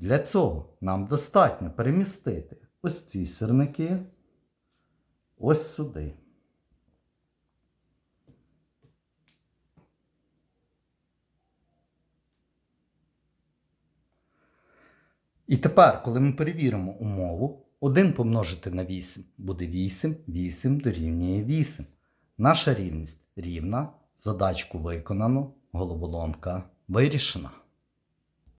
Для цього нам достатньо перемістити ось ці сірники ось сюди. І тепер, коли ми перевіримо умову, 1 помножити на 8 буде 8, 8 дорівнює 8. Наша рівність рівна, задачку виконано, головоломка вирішена.